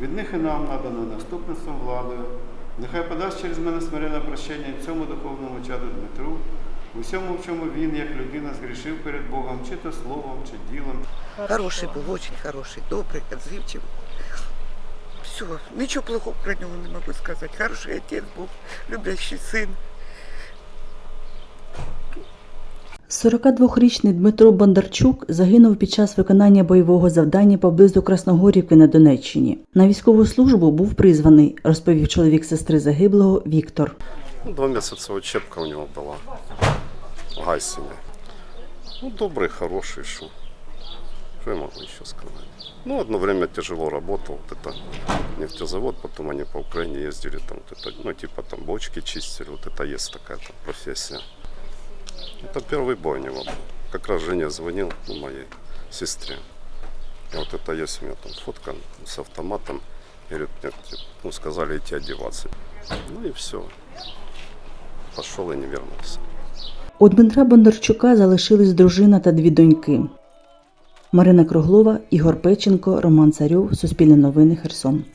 Від них і нам надано наступництвом владою. Нехай подасть через мене смирене прощення і цьому духовному чаду Дмитру, у всьому, в чому він, як людина, згрішив перед Богом, чи то словом, чи ділом, Хороший был, очень хороший, добрый, отзывчивый. Все, ничего плохого про него не могу сказать. Хороший отец был, любящий сын. 42-річний Дмитро Бондарчук загинув під час виконання бойового завдання поблизу Красногорівки на Донеччині. На військову службу був призваний, розповів чоловік сестри загиблого Віктор. Ну, два месяца учебка у него была в Гайсине. Ну, добрый, хороший, что. Что я могу еще сказать? Ну, одно время тяжело работал, вот это нефтезавод, потом они по Украине ездили, там, вот это, ну, типа там бочки чистили, вот это есть такая там профессия. Это первый бой у него был. Как раз Женя звонил, ну, моей сестре. И вот это есть у меня там фотка с автоматом. Говорит, нет, типа, ну, сказали идти одеваться. Ну и все. Пошел и не вернулся. У Дмитра Бондарчука залишились дружина та дві доньки. Марина Круглова, Ігор Печенко, Роман Царьов, Суспільне новини, Херсон.